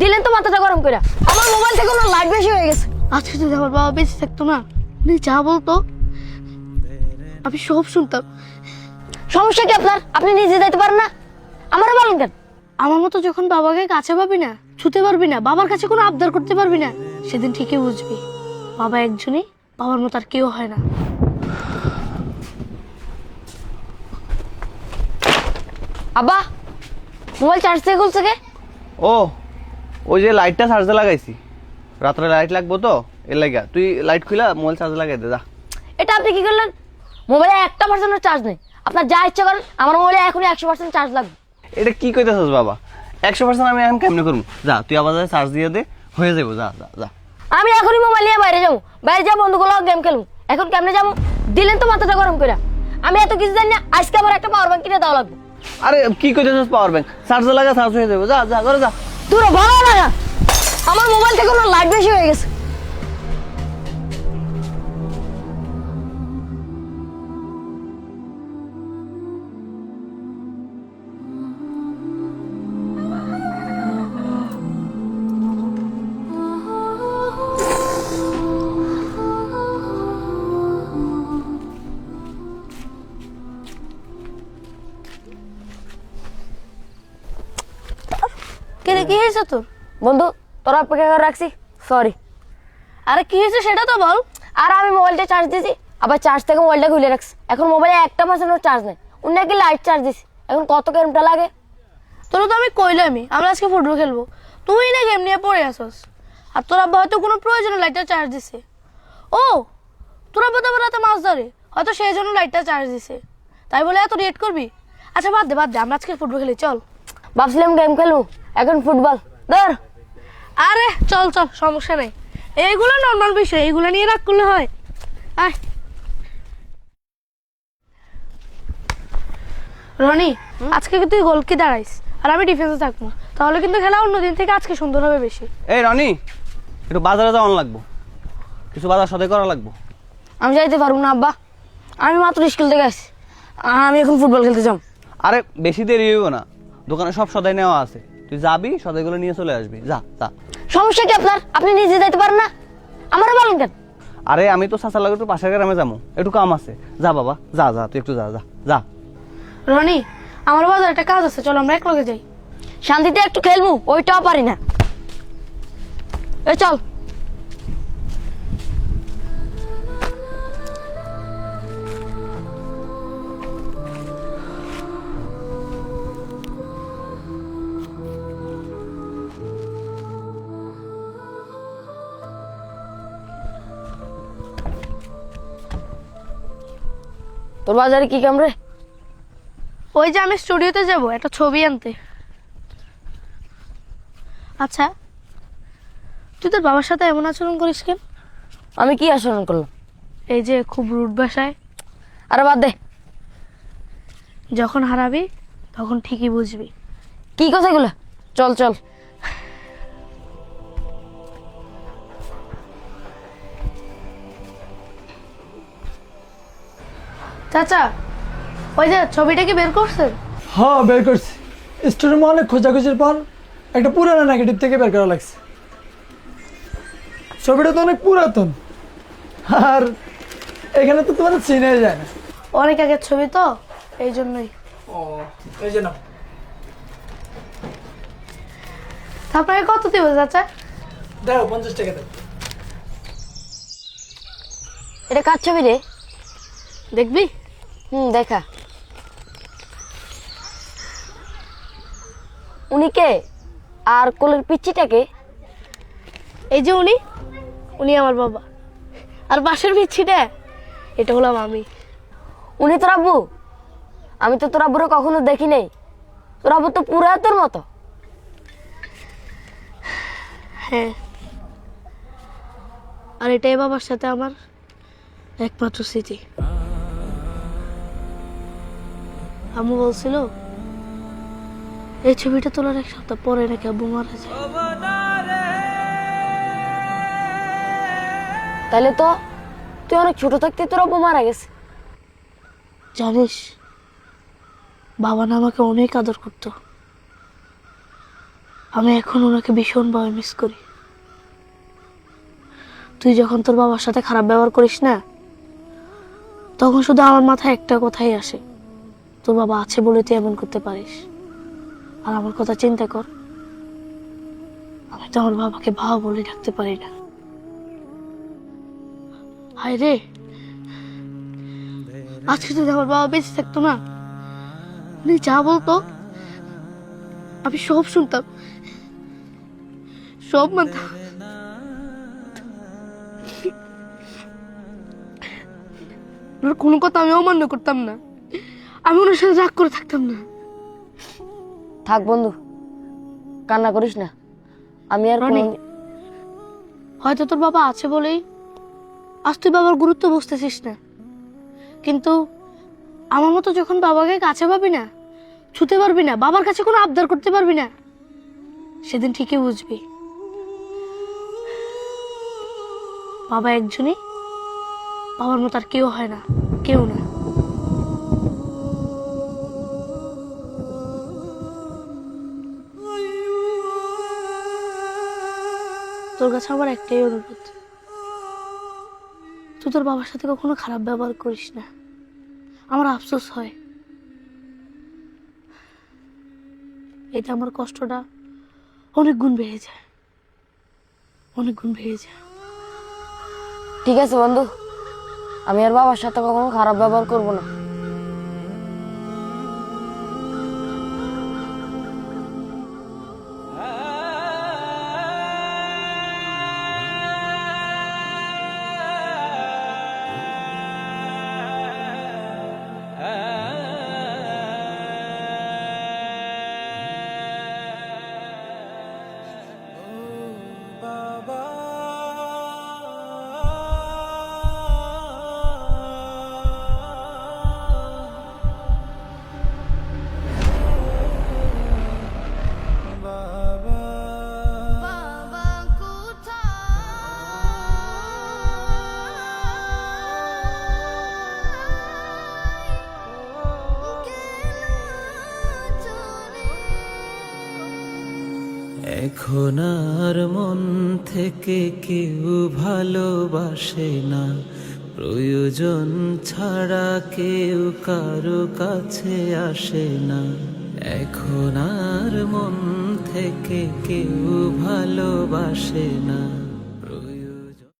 দিলেন তো মাথাটা গরম করে আমার মোবাইল থেকে ওনার লাইট বেশি হয়ে গেছে। আজকে যদি আমার বাবা বেঁচে থাকতো না উনি যা বলতো আমি সব শুনতাম। সমস্যা কি আপনার? আপনি নিজে যেতে পারেন না? আমারও বলেন কেন? আমার মতো যখন বাবাকে কাছে পাবি না ছুতে পারবি না বাবার কাছে কোনো আবদার করতে পারবি না সেদিন ঠিকই বুঝবি বাবা একজনই বাবার মতো আর কেউ হয় না। আব্বা মোবাইল চার্জ থেকে খুলছে কে? ও ওই যে লাইটটা চার্জে লাগাইছি। রাত্রে লাইট লাগবো তো এর লাগা। তুই লাইট খুলা মোবাইল চার্জে লাগাই দে যা। এটা আপনি কি করলেন? মোবাইলে একটা পার্সেন্টের চার্জ নেই। আপনার যা ইচ্ছা করেন আমার মোবাইলে এখনই একশো পার্সেন্ট চার্জ লাগবে। এটা কি কইতেছস বাবা? একশো পার্সেন্ট আমি এখন কেমনে করব? যা তুই আবার চার্জ দিয়ে দে হয়ে যাব যা যা যা। আমি এখনই মোবাইল নিয়ে বাইরে যাব। বাইরে যাব বন্ধুগুলো গেম খেলব। এখন কেমনে যাব? দিলেন তো মাথাটা গরম করে আমি এত কিছু জানি না আজকে আমার একটা পাওয়ার ব্যাংক কিনে দেওয়া লাগবে। আরে কি কইতেছস পাওয়ার ব্যাংক চার্জে লাগা চার্জ হয়ে যাব যা যা করে যা। দূর ভালো লাগা আমার মোবাইল থেকে ওনার লাইট বেশি হয়ে গেছে। কে রে, কি হয়েছে তোর? বন্ধু তোরা অপেক্ষা করে রাখছি। সরি আরে কি হয়েছে সেটা তো বল। আর আমি মোবাইলটা চার্জ দিয়েছি। আবার চার্জ থেকে মোবাইলটা খুলে রাখছি। এখন মোবাইলে একটা পার্সেন্টও চার্জ নেই। অন্য কি লাইট চার্জ দিছি এখন কত গেমটা লাগে? তোর তো আমি কইলামই। আমরা আজকে ফুটবল খেলব। তুই না গেম নিয়ে পড়ে আসস আর তোর আব্বা হয়তো কোনো প্রয়োজনে লাইটটা চার্জ দিছে। ও তোর আব্বা তো রাতে মাছ ধরে। হয়তো সেই জন্য লাইটটা চার্জ দিছে। তাই বলে এত রেট করবি? আচ্ছা বাদ দে বাদ দে। আমরা আজকে ফুটবল খেলি চল। ভাবছিলাম গেম খেলব এখন ফুটবল ধর। আরে চল চল সমস্যা নেই। এইগুলো নর্মাল বিষয় এইগুলো নিয়ে রাগ করলে হয়। আয়। রনি আজকে কি তুই গোলকি দাঁড়াইস আর আমি ডিফেন্সে থাকব তাহলে কিন্তু খেলা অন্য দিন থেকে আজকে সুন্দর হবে বেশি। এই রনি একটু বাজারে যাওয়ান লাগবো। কিছু বাজার সদাই করা লাগবো। আমি যাইতে পারব না আব্বা। আমি মাত্র স্কুল থেকে আসছি আমি এখন ফুটবল খেলতে যাব। আরে বেশি দেরি হইব না। দোকানে সব সদাই নেওয়া আছে। তুই যাবি সদাইগুলো নিয়ে চলে আসবি। যা যা। সমস্যা কি আপনার? আপনি নিজে যাইতে পারেন না? আমারও বলেন কেন? আরে আমি তো চাচার লাগে একটু পাশের গ্রামে যাব। একটু কাম আছে। যা বাবা যা যা তুই একটু যা যা যা। রনি আমার বাজার একটা কাজ আছে চলো আমরা এক লগে যাই। শান্তিতে একটু খেলব ওইটাও পারি না। এ চল। তোর বাজারে কি কাম রে? ওই যে আমি স্টুডিওতে যাব একটা ছবি আনতে। আচ্ছা তুই তোর বাবার সাথে এমন আচরণ করিস কেন? আমি কি আচরণ করলাম? এই যে খুব রুট ভাষায়। আরে বাদ দে। যখন হারাবি তখন ঠিকই বুঝবি। কি কথা এগুলো চল চল। চাচা ওই যে ছবিটা কি বের করছেন হ্যাঁ বের করছি। স্টোরুমে অনেক খোঁজাখুঁজির পর একটা পুরানো নেগেটিভ থেকে বের করা লাগছে। ছবিটা তো অনেক পুরাতন। আর এখানে তো তোমার চিনে যায় না। অনেক আগের ছবি তো এই জন্যই। ও এই জন্য আপনাকে কত দিব চাচা? দেখো পঞ্চাশ টাকা দেবো এটা কার ছবি রে? দেখবি? হুম, দেখা। উনি কে? আর কোলের পিচ্ছিটাকে এই যে উনি উনি আমার বাবা। আর পাশের পিচ্ছিটা, এটা হলাম আমি। উনি তোর আব্বু? আমি তো তোর আব্বুরে কখনো দেখি নাই। তোর আব্বু তো পুরা তোর মতো। হ্যাঁ। আর এটাই বাবার সাথে আমার একমাত্র স্মৃতি। আম্মু বলছিল এই ছবিটা তোলার এক সপ্তাহ পরে নাকি আব্বু মারা যায়। তাহলে তো তুই অনেক ছোট থাকতে তোর আব্বু মারা গেছে। জানিস বাবা না আমাকে অনেক আদর করতো। আমি এখন ওনাকে ভীষণভাবে মিস করি। তুই যখন তোর বাবার সাথে খারাপ ব্যবহার করিস না তখন শুধু আমার মাথায় একটা কথাই আসে। তোর বাবা আছে বলে তুই এমন করতে পারিস? আর আমার কথা চিন্তা কর। আমি তো আমার বাবাকে বাবা বলে ডাকতে পারি না। হায় রে! আজকে যদি আমার বাবা বেঁচে থাকতো না, উনি যা বলতো, আমি সব শুনতাম। সব মানতাম। কোনো কথা আমি অমান্য করতাম না। আমি ওনার সাথে রাগ করে থাকতাম না। থাক বন্ধু কান্না করিস না। আমি আর রনি। হয়তো তোর বাবা আছে বলেই আজ তুই বাবার গুরুত্ব বুঝতেছিস না। কিন্তু আমার মতো যখন বাবাকে কাছে পাবি না ছুতে পারবি না বাবার কাছে কোনো আবদার করতে পারবি না সেদিন ঠিকই বুঝবি। বাবা একজনই বাবার মতো আর কেউ হয় না কেউ না। তোর কাছে আমার একটাই অনুরোধ। তুই তোর বাবার সাথে কখনো খারাপ ব্যবহার করিস না। আমার আফসোস হয়। এতে আমার কষ্টটা অনেক গুণ বেড়ে যায়। অনেক গুণ বেড়ে যায়। ঠিক আছে বন্ধু, আমি আর বাবার সাথে কখনো খারাপ ব্যবহার করব না। এখন আর মন থেকে কেউ ভালোবাসে না। প্রয়োজন ছাড়া কেউ কারও কাছে আসে না। এখন আর মন থেকে কেউ ভালোবাসে না।